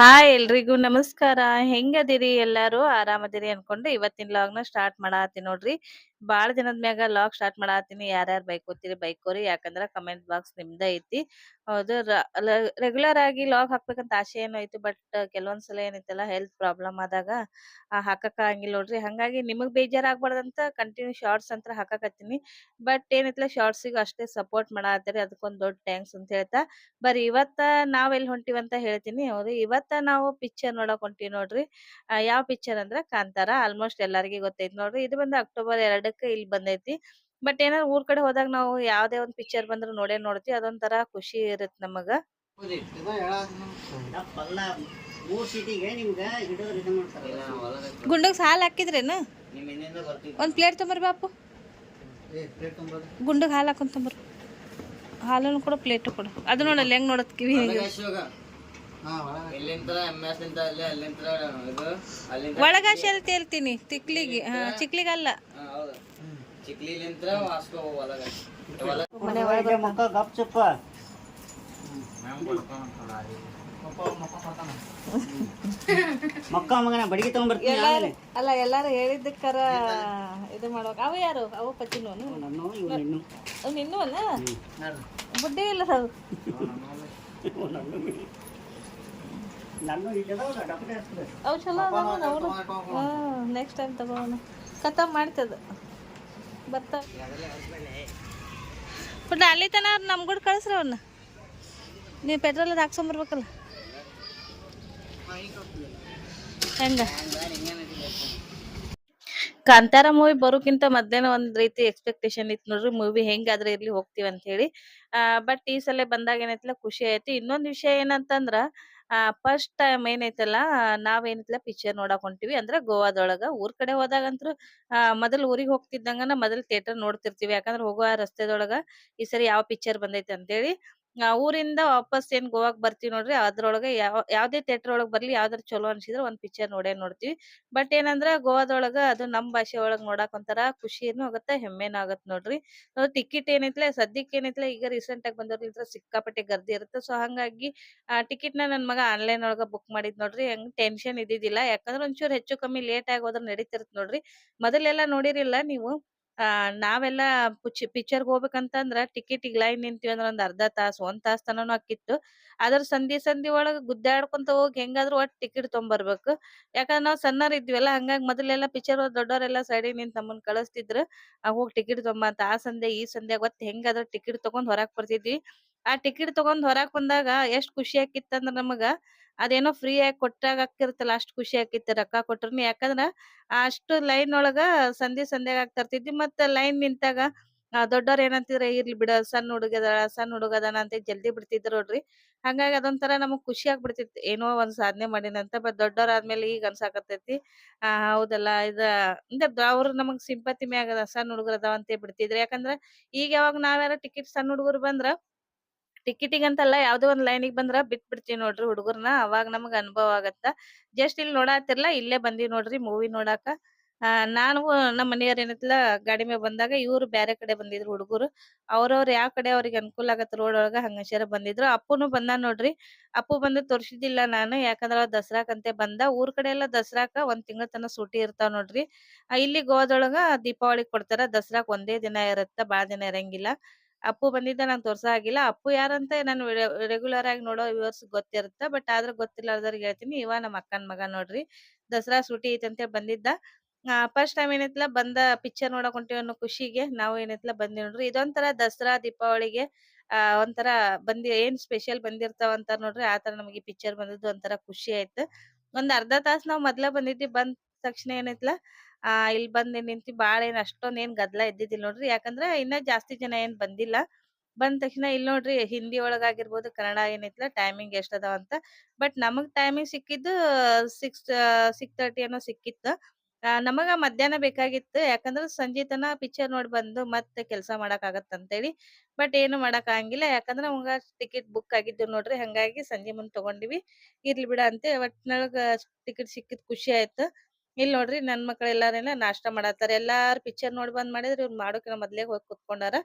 Hi ಎಲ್ರಿಗೂ ನಮಸ್ಕಾರ. ಹೆಂಗದಿರಿ ಎಲ್ಲಾರು? ಆರಾಮದಿರಿ ಅನ್ಕೊಂಡು ಇವತ್ತಿನ ಲಾಗ್ನ ಸ್ಟಾರ್ಟ್ ಮಾಡಾತೀನಿ ನೋಡ್ರಿ. ಬಾಳ ದಿನದ ಮ್ಯಾಗ ಲಾಗ್ ಸ್ಟಾರ್ಟ್ ಮಾಡಾತೀನಿ ಯಾರ್ಯಾರು ಬೈಕೋತೀರಿ ಬೈಕೋರಿ ಯಾಕಂದ್ರ ಕಮೆಂಟ್ ಬಾಕ್ಸ್ ನಿಮ್ದ ಐತಿ. ಹೌದು ರೆಗ್ಯುಲರ್ ಆಗಿ ಲಾಗ್ ಹಾಕ್ಬೇಕಂತ ಆಸೆ ಏನೋ ಐತಿ ಬಟ್ ಕೆಲವೊಂದ್ಸಲ ಏನೈತಲ್ಲ ಹೆಲ್ತ್ ಪ್ರಾಬ್ಲಮ್ ಆದಾಗ ಹಾಕಕ್ ಆಗಿಲ್ಲ ನೋಡ್ರಿ. ಹಂಗಾಗಿ ನಿಮಗ್ ಬೇಜಾರ್ ಆಗ್ಬಾರ್ದಂತ ಕಂಟಿನ್ಯೂ ಶಾರ್ಟ್ಸ್ ಅಂತ ಹಾಕಕತ್ತೀನಿ. ಬಟ್ ಏನೈತಲ್ಲ ಶಾರ್ಟ್ಸ್ ಅಷ್ಟೇ ಸಪೋರ್ಟ್ ಮಾಡಾತೀರಿ ಅದಕ್ಕೊಂದ್ ದೊಡ್ಡ ಥ್ಯಾಂಕ್ಸ್ ಅಂತ ಹೇಳ್ತಾ. ಬರೀ ಇವತ್ತ ನಾವ್ ಎಲ್ಲಿ ಹೊಂಟಿವಂತ ಹೇಳ್ತೀನಿ. ಹೌದು, ಇವತ್ತ ನಾವು ಪಿಕ್ಚರ್ ನೋಡಕ್ ಹೊಂಟಿವಿ ನೋಡ್ರಿ. ಯಾವ ಪಿಕ್ಚರ್ ಅಂದ್ರ ಕಾಂತಾರ. ಆಲ್ಮೋಸ್ಟ್ ಎಲ್ಲರಿಗೂ ಗೊತ್ತೈತಿ ನೋಡ್ರಿ. ಇದು ಬಂದು ಅಕ್ಟೋಬರ್ ಎರಡಕ್ಕೆ ಇಲ್ಲಿ ಬಂದೈತಿ. ಬಟ್ ಏನಾರ ಊರ್ ಕಡೆ ಹೋದಾಗ ನಾವು ಯಾವ್ದೇ ಒಂದ್ ಪಿಕ್ಚರ್ ಬಂದ್ರು ನೋಡೇ ನೋಡ್ತೀವಿ. ಅದೊಂಥರ ಖುಷಿ ಇರತ್. ನಮಗ ಪಲ್ಲ ಮೂರ್ ಸೀಟಿಗೆ ನಿಮ್ಗೆ ಹಿಡಿದ್ರೆ ಇದು ಮಾಡ್ತಾರಲ್ಲ. ಗುಂಡಗ್ ಹಾಲ್ ಹಾಕಿದ್ರೇನು? ಒಂದ್ ಪ್ಲೇಟ್ ತಗೊಂಬರ್ರಿ ಬಾಪು. ಗುಂಡಗ್ ಹಾಲ್ ಹಾಕೊಂಡ್ ತೊಂಬರ್. ಹಾಲನ್ನು ಕೂಡ ಪ್ಲೇಟ್ ಕೊಡು. ಅದು ನೋಡಲ್ಲ ಹೆಂಗ್ ನೋಡತ್ ಕಿವಿ ಒಳಗಾಶಿ ಅಲ್ಲಿ ತೇಲ್ತೀನಿ ತಿಕ್ಲಿಗೆ ಹಾ, ಚಿಕ್ಲಿಗಲ್ಲ. ಚಿಕ್ಲಿಲಿಂತ್ರ ವಾಸ್ಕೋ ಹೊಲಗ. ಮಕ್ಕ ಗಪ್ ಚುಪ್ಪ. ಮಕ್ಕ ಮಗನ ಬಡಿಗೆ ತಗೊಂಡ್ಬರ್ತೀನಿ ಅಲ್ಲ ಎಲ್ಲಾರು ಹೇಳಿದ್ದಕ್ಕರ ಇದು ಮಾಡ್ಬೇಕು ಅವು ಯಾರು? ಅವ ಪಚ್ಚಿನೂ ನಾನು ಇವ್ನು ಇನ್ನು ಅವ್ನು ಇನ್ನೂ ಅಲ್ಲ ಬುಡ್ಡಿ ಇಲ್ಲ ಹಚ್ಚಿದೆ ಅವು ಚಲೋ ಅದಾವ ನೆಕ್ಸ್ಟ್ ಟೈಮ್ ತಗೋಣ. ಖತಮ್ ಮಾಡ್ತದ. ಬಟ್ ಅಲ್ಲಿ ತನ ಅವ್ರು ನಮ್ಮ ಕೂಡ ಕಳಿಸ್ರಿ ಅವ್ರನ್ನ ನೀವು ಪೆಟ್ರೋಲ್ ಅದು ಹಾಕ್ಸೊಂಬರ್ಬೇಕಲ್ಲ ಕಾಂತಾರ ಮೂವಿ ಬರೋಕ್ಕಿಂತ ಮಧ್ಯಾಹ್ನ ಒಂದ್ ರೀತಿ ಎಕ್ಸ್ಪೆಕ್ಟೇಷನ್ ಇತ್ತು ನೋಡ್ರಿ. ಮೂವಿ ಹೆಂಗಾದ್ರೆ ಇರ್ಲಿ ಹೋಗ್ತೀವಿ ಅಂತ ಹೇಳಿ. ಬಟ್ ಈ ಸಲ ಬಂದಾಗ ಏನೈತಿಲ್ಲ ಖುಷಿ ಆಯ್ತು. ಇನ್ನೊಂದ್ ವಿಷಯ ಏನಂತಂದ್ರ ಫಸ್ಟ್ ಟೈಮ್ ಏನೈತಲ್ಲ ನಾವ್ ಏನೈತಲ್ಲ ಪಿಕ್ಚರ್ ನೋಡಕ್ ಹೊಂಟಿವಿ. ಅಂದ್ರ ಗೋವಾದೊಳಗ. ಊರ್ ಕಡೆ ಹೋದಾಗಂತ್ರು, ಆ, ಮೊದಲ್ ಊರಿಗ್ ಹೋಗ್ತಿದ್ದಂಗನ ಮೊದಲ್ ಥಿಯೇಟರ್ ನೋಡ್ತಿರ್ತೀವಿ. ಯಾಕಂದ್ರ ಹೋಗುವ ರಸ್ತೆದೊಳಗ ಈ ಸರಿ ಯಾವ ಪಿಕ್ಚರ್ ಬಂದೈತಿ ಅಂತೇಳಿ ಆ, ಊರಿಂದ ವಾಪಸ್ ಏನ್ ಗೋವಾಕ್ ಬರ್ತೀವಿ ನೋಡ್ರಿ ಅದ್ರೊಳಗೆ ಯಾವ ಯಾವ್ದೇ ಥಿಯೇಟರ್ ಒಳಗ್ ಬರ್ಲಿ ಯಾವ್ದಾರ ಚಲೋ ಅನ್ಸಿದ್ರೆ ಒಂದ್ ಪಿಕ್ಚರ್ ನೋಡೇ ನೋಡ್ತೀವಿ. ಬಟ್ ಏನಂದ್ರ ಗೋವಾದೊಳಗ ಅದು ನಮ್ ಭಾಷೆ ಒಳಗ್ ನೋಡಾಕ್ ಒಂಥರ ಖುಷಿನೂ ಆಗತ್ತೆ ಹೆಮ್ಮೆನೂ ಆಗತ್ ನೋಡ್ರಿ. ಟಿಕೆಟ್ ಏನೈತ್ಲೆ ಸದ್ಯಕ್ಕೆ ಏನೈತ್ಲೆ ಈಗ ರೀಸೆಂಟ್ ಆಗಿ ಬಂದವ್ರ ಸಿಕ್ಕಾಪಟ್ಟೆ ಗರ್ದಿ ಇರುತ್ತೆ. ಸೊ ಹಂಗಾಗಿ ಆ ಟಿಕೆಟ್ನ ನನ್ ಮಗ ಆನ್ಲೈನ್ ಒಳಗ ಬುಕ್ ಮಾಡಿದ್ ನೋಡ್ರಿ ಹೆಂಗ್ ಟೆನ್ಷನ್ ಇದ್ದಿದ್ದಿಲ್ಲ. ಯಾಕಂದ್ರ ಒಂಚೂರ್ ಹೆಚ್ಚು ಕಮ್ಮಿ ಲೇಟ್ ಆಗಿ ಹೋದ್ರ ನಡೀತಿರತ್ ನೋಡ್ರಿ. ಮೊದಲೆಲ್ಲಾ ನೋಡಿರಿಲ್ಲ ನೀವು. ಆ, ನಾವೆಲ್ಲ ಪಿಕ್ಚರ್ ಹೋಗ್ಬೇಕಂತಂದ್ರ ಟಿಕೆಟ್ಗೆ ಲೈನ್ ನಿಂತೀವಿ ಅಂದ್ರ ಒಂದ್ ಅರ್ಧ ತಾಸ್, ಒಂದ್ ತಾಸ್ ತನನು ಆಕಿತ್ತು ಅದ್ರ ಸಂಧಿ ಸಂಧಿ ಒಳಗ ಗುದ್ದಾಡ್ಕೊಂತ ಹೋಗಿ ಹೆಂಗಾದ್ರು ಒಟ್ ಟಿಕೆಟ್ ತೊಂಬರ್ಬೇಕು. ಯಾಕಂದ್ರ ನಾವ್ ಸಣ್ಣರ್ ಇದ್ವಿಲ್ಲ, ಹಂಗಾಗಿ ಮೊದಲೆಲ್ಲ ಪಿಕ್ಚರ್ ದೊಡ್ಡವರೆಲ್ಲ ಸೈಡಿಗೆ ನಿಂತ ನಮ್ಮನ್ ಕಳಿಸ್ತಿದ್ರು. ಆ, ಹೋಗ್ ಟಿಕೆಟ್ ಅಂತ ಆ ಸಂಧೆ, ಈ ಸಂಧೆ ಒತ್ ಹೆಂಗಾದ್ರು ಟಿಕೆಟ್ ತಗೊಂಡ್ ಹೊರಗ್ ಬರ್ತಿದ್ವಿ. ಆ ಟಿಕೆಟ್ ತಗೊಂಡ್ ಹೊರಗ್ ಬಂದಾಗ ಎಷ್ಟ್ ಖುಷಿ ಆಕಿತ್ತಂದ್ರ ನಮಗ. ಅದೇನೋ ಫ್ರೀ ಆಗಿ ಕೊಟ್ಟಾಗ ಆಕಿರ್ತಲ್ಲ ಅಷ್ಟ್ ಖುಷಿ ಆಕಿತ್ತು ರೊಕ್ಕ ಕೊಟ್ರು ಯಾಕಂದ್ರ ಅಷ್ಟು ಲೈನ್ ಒಳಗ ಸಂಧಿ ಸಂಧ್ಯಾಗ ಆಗ್ತಿರ್ತಿದ್ವಿ ತರ್ತಿದ್ವಿ. ಮತ್ತ ಲೈನ್ ನಿಂತಾಗ ದೊಡ್ಡವ್ರ ಏನಂತಿದ್ರ, ಇರ್ಲಿ ಬಿಡ ಸಣ್ಣ ಹುಡುಗದ ಸಣ್ಣ ಹುಡುಗದನ ಅಂತ ಜಲ್ದಿ ಬಿಡ್ತಿದ್ರು ನೋಡ್ರಿ. ಹಂಗಾಗಿ ಅದೊಂಥರ ನಮಗ್ ಖುಷಿ ಆಗ್ಬಿಡ್ತಿತ್ತು. ಏನೋ ಒಂದ್ ಸಾಧನೆ ಮಾಡಿನಂತ ಬಟ್ ದೊಡ್ಡವ್ರ ಆದ್ಮೇಲೆ ಈಗ ಅನ್ಸಾಕತ್ತೈತಿ. ಆ, ಹೌದಲ್ಲ, ಇದ, ಅಂದ್ರೆ ಅವ್ರ ನಮಗ್ ಸಿಂಪತಿ ಮ್ಯಾಗ ಸಣ್ಣ ಅಂತ ಬಿಡ್ತಿದ್ರು. ಯಾಕಂದ್ರ ಈಗ ಯಾವಾಗ ನಾವ್ಯಾರ ಟಿಕೆಟ್ ಸಣ್ಣ ಹುಡುಗರು ಬಂದ್ರ ಟಿಕೆಟಿಗಂತಲ್ಲ ಯಾವ್ದೋ ಒಂದ್ ಲೈನಿಗ್ ಬಂದ್ರ ಬಿಟ್ ಬಿಡ್ತೀವಿ ನೋಡ್ರಿ ಹುಡುಗರ್ನ, ಅವಾಗ ನಮಗ್ ಅನುಭವ ಆಗತ್ತ. ಜಸ್ಟ್ ಇಲ್ಲಿ ನೋಡಾತಿರ್ಲ, ಇಲ್ಲೇ ಬಂದಿವಿ ನೋಡ್ರಿ ಮೂವಿ ನೋಡಾಕ. ಆ, ನಾನು ನಮ್ಮ ಮನೆಯವ್ರ ಏನತ್ಲ ಗಾಡಿ ಮೇಲೆ ಬಂದಾಗ ಇವ್ರು ಬ್ಯಾರೆ ಕಡೆ ಬಂದಿದ್ರು ಹುಡುಗರು. ಅವ್ರವ್ರ ಯಾವ ಕಡೆ ಅವ್ರಿಗೆ ಅನುಕೂಲ ಆಗತ್ತ ರೋಡ್ ಒಳಗ ಹಂಗಶರ ಬಂದಿದ್ರು. ಅಪ್ಪುನು ಬಂದ ನೋಡ್ರಿ. ಅಪ್ಪು ಬಂದು ತೋರ್ಸಿದಿಲ್ಲ ನಾನು, ಯಾಕಂದ್ರ ದಸರಾಕಂತೆ ಬಂದ. ಊರ್ ಕಡೆ ಎಲ್ಲ ದಸರಾಕ ಒಂದ್ ತಿಂಗಳ ತನ ಸೂಟಿ ಇರ್ತಾವ ನೋಡ್ರಿ. ಇಲ್ಲಿ ಗೋವಾದೊಳಗ ದೀಪಾವಳಿ ಕೊಡ್ತಾರ, ದಸರಾಕ್ ಒಂದೇ ದಿನ ಇರತ್ತ, ಬಾಳ ದಿನ ಇರಂಗಿಲ್ಲ. ಅಪ್ಪು ಬಂದಿದ್ದ ನಂಗೆ ತೋರ್ಸ ಆಗಿಲ್ಲ. ಅಪ್ಪು ಯಾರಂತ ನಾನು ರೆಗ್ಯುಲರ್ ಆಗಿ ನೋಡೋ ವ್ಯೂವರ್ಸ್ ಗೊತ್ತಿರುತ್ತೆ ಬಟ್ ಆದ್ರೆ ಗೊತ್ತಿಲ್ಲದವ್ರಿಗೆ ಹೇಳ್ತೀನಿ. ಇವ ನಮ್ಮ ಅಕ್ಕನ ಮಗ ನೋಡ್ರಿ. ದಸರಾ ಸೂಟಿ ಐತೆ ಅಂತ ಬಂದಿದ್ದ. ಫಸ್ಟ್ ಟೈಮ್ ಏನೈತಿಲ್ಲ ಬಂದ ಪಿಕ್ಚರ್ ನೋಡಕ್ ಹೊಂಟಿವಿ ಅನ್ನೋ ಖುಷಿಗೆ ನಾವು ಏನೈತಿಲ್ಲ ಬಂದಿವಿ ನೋಡ್ರಿ. ಇದೊಂಥರ ದಸರಾ, ದೀಪಾವಳಿಗೆ, ಆ, ಒಂಥರ ಬಂದಿ, ಏನ್ ಸ್ಪೆಷಲ್ ಬಂದಿರ್ತಾವ ಅಂತ ನೋಡ್ರಿ ಆತರ ನಮಗೆ ಪಿಕ್ಚರ್ ಬಂದಿದ್ದು ಒಂಥರ ಖುಷಿ ಆಯ್ತು. ಒಂದ್ ಅರ್ಧ ತಾಸ್ ನಾವ್ ಮೊದ್ಲ ಬಂದಿದ್ವಿ, ಬಂದ್ ತಕ್ಷಣ ಏನೈತಿಲ್ಲ ಆ ಇಲ್ಲಿ ಬಂದ್ ನಿಂತಿ ಬಾಳ ಏನ್ ಅಷ್ಟೊಂದ್ ಏನ್ ಗದ್ದಲ ಇದ್ದಿದ್ದಿಲ್ಲ ನೋಡ್ರಿ. ಯಾಕಂದ್ರ ಇನ್ನ ಜಾಸ್ತಿ ಜನ ಏನ್ ಬಂದಿಲ್ಲ. ಬಂದ ತಕ್ಷಣ ಇಲ್ಲಿ ನೋಡ್ರಿ ಹಿಂದಿ ಒಳಗಾಗಿರ್ಬೋದು, ಕನ್ನಡ ಏನೈತಿಲ್ಲ ಟೈಮಿಂಗ್ ಎಷ್ಟ್ ಅದಾವ ಅಂತ. ಬಟ್ ನಮಗ್ ಟೈಮಿಂಗ್ ಸಿಕ್ಕಿದ್ದು ಸಿಕ್ಸ್ ಸಿಕ್ಸ್ ತರ್ಟಿ ಏನೋ ಸಿಕ್ಕಿತ್ತು. ನಮಗ ಮಧ್ಯಾಹ್ನ ಬೇಕಾಗಿತ್ತು. ಯಾಕಂದ್ರ ಸಂಜೆ ತನ ಪಿಕ್ಚರ್ ನೋಡಿ ಬಂದು ಮತ್ತೆ ಕೆಲಸ ಮಾಡಕ್ ಆಗತ್ತ ಅಂತೇಳಿ. ಬಟ್ ಏನು ಮಾಡಕ್ ಆಗಂಗಿಲ್ಲ. ಯಾಕಂದ್ರ ನಮಗ ಟಿಕೆಟ್ ಬುಕ್ ಆಗಿದ್ದು ನೋಡ್ರಿ. ಹಂಗಾಗಿ ಸಂಜೆ ಮುಂದ್ ತಗೊಂಡಿವಿ. ಇರ್ಲಿ ಬಿಡ ಅಂತ. ಒಟ್ನೊಳಗ ಟಿಕೆಟ್ ಸಿಕ್ಕಿದ್ ಖುಷಿ ಆಯ್ತು. ಇಲ್ಲಿ ನೋಡ್ರಿ ನನ್ ಮಕ್ಳ ಎಲ್ಲಾರೇನ ನಾಷ್ಟಾ ಮಾಡತ್ತಾರ. ಎಲ್ಲಾರು ಪಿಕ್ಚರ್ ನೋಡಿ ಬಂದ್ ಮಾಡಿದ್ರ ಇವ್ರು ಮಾಡೋಕಿನ ಮೊದ್ಲೇ ಹೋಗಿ ಕುತ್ಕೊಂಡಾರ.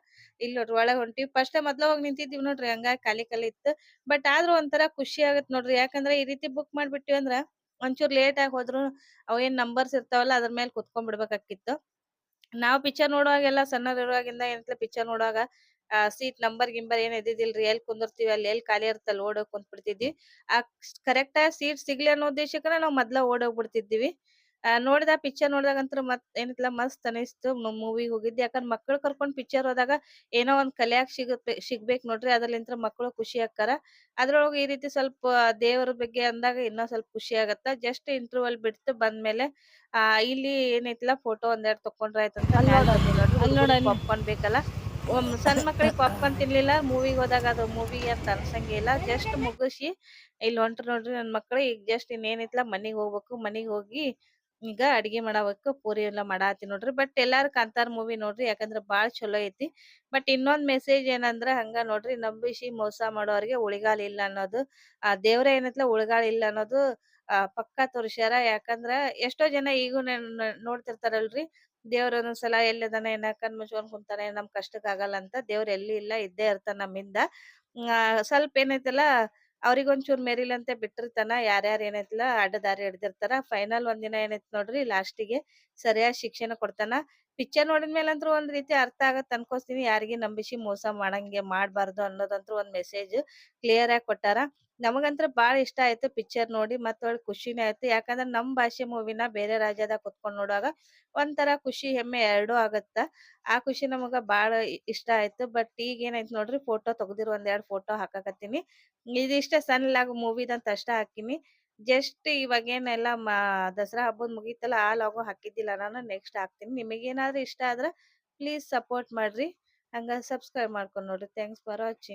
ಇಲ್ಲಿ ನೋಡ್ರಿ ಒಳಗ್ ಹೊಂಟಿವಿ. ಫಸ್ಟ್ ಮೊದ್ಲ ಹೋಗಿ ನಿಂತಿದ್ವಿ ನೋಡ್ರಿ ಹಂಗಾಗಿ ಖಾಲಿ ಖಾಲಿ ಇತ್ತು. ಬಟ್ ಆದ್ರೂ ಒಂಥರ ಖುಷಿ ಆಗತ್ತೆ ನೋಡ್ರಿ. ಯಾಕಂದ್ರೆ ಈ ರೀತಿ ಬುಕ್ ಮಾಡ್ಬಿಟ್ಟಿವಿ ಅಂದ್ರ ಒಂಚೂರ್ ಲೇಟ್ ಆಗಿ ಹೋದ್ರು ಅವೇನ್ ನಂಬರ್ಸ್ ಇರ್ತಾವಲ್ಲ ಅದ್ರ ಮೇಲೆ ಕುತ್ಕೊಂಡ್ ಬಿಡ್ಬೇಕಾಕಿತ್ತು ನಾವ್ ಪಿಕ್ಚರ್ ನೋಡುವಾಗೆಲ್ಲ ಸಣ್ಣ ಇರುವಾಗಿಂದ ಏನಂತ ಪಿಕ್ಚರ್ ನೋಡುವಾಗ ಸೀಟ್ ನಂಬರ್ ಗಿಂಬರ್ ಏನ್ ಇದ್ದಿದ್ದಿಲ್ರಿ? ಎಲ್ಲಿ ಕುಂದಿರ್ತೀವಿ ಅಲ್ಲಿ? ಎಲ್ಲಿ ಖಾಲಿ ಇರ್ತಲ್ಲ ಓಡೋಗ್ ಕುಂತ್ ಬಿಡ್ತಿದ್ವಿ ಆ ಕರೆಕ್ಟ್ ಆಗಿ ಸೀಟ್ ಸಿಗ್ಲಿ ಅನ್ನೋ ಉದ್ದೇಶಕ್ಕನ ನಾವ್ ಮೊದ್ಲ ಓಡೋಗ್ಬಿಡ್ತಿದ್ವಿ ನೋಡಿದ ಪಿಕ್ಚರ್ ನೋಡಿದಾಗಂತೂ ಮತ್ ಏನಿಲ್ಲ ಮಸ್ತ್ ಅನಿಸ್ತು. ಮೂವಿಗೆ ಹೋಗಿದ್ದೆ. ಯಾಕಂದ್ರೆ ಮಕ್ಕಳು ಕರ್ಕೊಂಡ್ ಪಿಕ್ಚರ್ ಹೋದಾಗ ಏನೋ ಒಂದ್ ಕಲಿಯಾಕ್ ಸಿಗುತ್ತೆ ಸಿಗ್ಬೇಕ್ ನೋಡ್ರಿ. ಅದ್ರಲಿಂತ್ರ ಮಕ್ಕಳು ಖುಷಿ ಆಕ್ಕಾರ ಅದ್ರೊಳಗ ಈ ರೀತಿ ಸ್ವಲ್ಪ ದೇವರ ಬಗ್ಗೆ ಅಂದಾಗ ಇನ್ನೂ ಸ್ವಲ್ಪ ಖುಷಿ ಆಗತ್ತ. ಜಸ್ಟ್ ಇಂಟರ್ವಲ್ ಬಿಡ್ತು ಬಂದ್ಮೇಲೆ ಆ ಇಲ್ಲಿ ಏನೈತಿಲ್ಲ ಫೋಟೋ ಒಂದೆರಡು ತಕೊಂಡ್ರ ಆಯ್ತಂತ ಪಾಪ್ಕಾರ್ನ್ ಬೇಕಲ್ಲ. ಸಣ್ಣ ಮಕ್ಳಿಗೆ ಪಾಪ್ಕಾರ್ನ್ ತಿನ್ಲಿಲ್ಲ. ಮೂವಿಗ್ ಹೋದಾಗ ಅದು ಮೂವಿಗೆ ಅಂತ ಅನ್ಸಂಗಿಲ್ಲ. ಜಸ್ಟ್ ಮುಗಿಸಿ ಇಲ್ಲಿ ಹೊಂಟ್ರ ನೋಡ್ರಿ ನನ್ ಮಕ್ಳು. ಈಗ ಜಸ್ಟ್ ಐತಿಲಾ ಮನಿಗ್ ಹೋಗ್ಬೇಕು. ಮನಿಗ್ ಹೋಗಿ ಈಗ ಅಡಿಗೆ ಮಾಡಬೇಕು ಪೂರಿ ಎಲ್ಲ ಮಾಡಾತಿ ನೋಡ್ರಿ. ಬಟ್ ಎಲ್ಲಾರು ಕಾಂತಾರ ಮೂವಿ ನೋಡ್ರಿ, ಯಾಕಂದ್ರ ಬಹಳ ಚಲೋ ಐತಿ. ಬಟ್ ಇನ್ನೊಂದ್ ಮೆಸೇಜ್ ಏನಂದ್ರ ಹಂಗ ನೋಡ್ರಿ, ನಂಬಿಸಿ ಮೋಸ ಮಾಡೋರಿಗೆ ಉಳಿಗಾಲ ಇಲ್ಲ ಅನ್ನೋದು. ಆ ದೇವ್ರ ಏನತ್ಲ ಉಳಿಗಾಲ ಇಲ್ಲ ಅನ್ನೋದು, ಆ ಪಕ್ಕಾ ತೋರ್ಸ್ಯಾರ. ಯಾಕಂದ್ರ ಎಷ್ಟೋ ಜನ ಈಗೂ ನೋಡ್ತಿರ್ತಾರಲ್ರಿ. ದೇವ್ರ ಒಂದೊಂದ್ಸಲ ಎಲ್ಲಿದಾನ, ಏನ ಕಣ್ ಮುಚ್ಕೊಂಡ್ ಕುಂತಾನೆ, ನಮ್ ಕಷ್ಟಕ್ ಆಗಲ್ಲ ಅಂತ ದೇವ್ರ ಎಲ್ಲಿ ಇಲ್ಲ, ಇದ್ದೇ ಇರ್ತಾನ ನಮ್ಮಿಂದ. ಸ್ವಲ್ಪ ಏನೈತಲ್ಲ ಅವ್ರಿಗೊಂಚೂರ್ ಮೆರಿಲಂತೆ ಬಿಟ್ಟಿರ್ತಾನ, ಯಾರ್ಯಾರ್ ಅಡ್ಡ ದಾರಿ ಹಿಡ್ದಿರ್ತಾರ ಫೈನಲ್ ಒಂದಿನ ಏನೈತಿ ನೋಡ್ರಿ ಲಾಸ್ಟಿಗೆ ಸರಿಯಾದ ಶಿಕ್ಷಣ ಕೊಡ್ತಾನ. ಪಿಕ್ಚರ್ ನೋಡಿದ್ಮೇಲಂತ್ರು ಒಂದ್ ರೀತಿ ಅರ್ಥ ಆಗತ್ ಅನ್ಕೋತೀನಿ ಯಾರಿಗೆ ನಂಬಿಸಿ ಮೋಸ ಮಾಡಂಗೆ ಮಾಡ್ಬಾರ್ದು ಅನ್ನೋದಂತ್ರು ಒಂದ್ ಮೆಸೇಜ್ ಕ್ಲಿಯರ್ ಆಗಿ ಕೊಟ್ಟಾರ. ನಮಗಂತ್ರ ಬಾಳ ಇಷ್ಟ ಆಯ್ತು ಪಿಕ್ಚರ್ ನೋಡಿ, ಮತ್ತೆ ಒಳ್ಳೆ ಖುಷಿನೇ ಆಯ್ತು. ಯಾಕಂದ್ರ ನಮ್ ಭಾಷೆ ಮೂವಿನ ಬೇರೆ ರಾಜ್ಯದಾಗ ಕುತ್ಕೊಂಡ್ ನೋಡುವಾಗ ಒಂಥರ ಖುಷಿ, ಹೆಮ್ಮೆ ಎರಡೂ ಆಗತ್ತ? ಆ ಖುಷಿ ನಮಗ ಬಾಳ ಇಷ್ಟ ಆಯ್ತು. ಬಟ್ ಈಗ ಏನಾಯ್ತು ನೋಡ್ರಿ, ಫೋಟೋ ತೆಗ್ದಿರೋ ಒಂದ್ ಎರಡ್ ಫೋಟೋ ಹಾಕಾಕತ್ತೀನಿ. ಇದಿಷ್ಟ ಸಣ್ಣ ಮೂವಿ ಮೂವಿದಂತ ಅಷ್ಟ ಹಾಕಿನಿ ಜಸ್ಟ್ ಇವಾಗ ಏನೆಲ್ಲ ದಸರಾ ಹಬ್ಬದ ಮುಗೀತಲ್ಲ, ಆ ಲಾಗು ಹಾಕಿದ್ದಿಲ್ಲ ನಾನು, ನೆಕ್ಸ್ಟ್ ಹಾಕ್ತೀನಿ. ನಿಮಗೇನಾದ್ರೂ ಇಷ್ಟ ಆದ್ರೆ ಪ್ಲೀಸ್ ಸಪೋರ್ಟ್ ಮಾಡ್ರಿ. ಹಂಗ ಸಬ್ಸ್ಕ್ರೈಬ್ ಮಾಡ್ಕೊಂಡ್ ನೋಡ್ರಿ. Thanks for watching.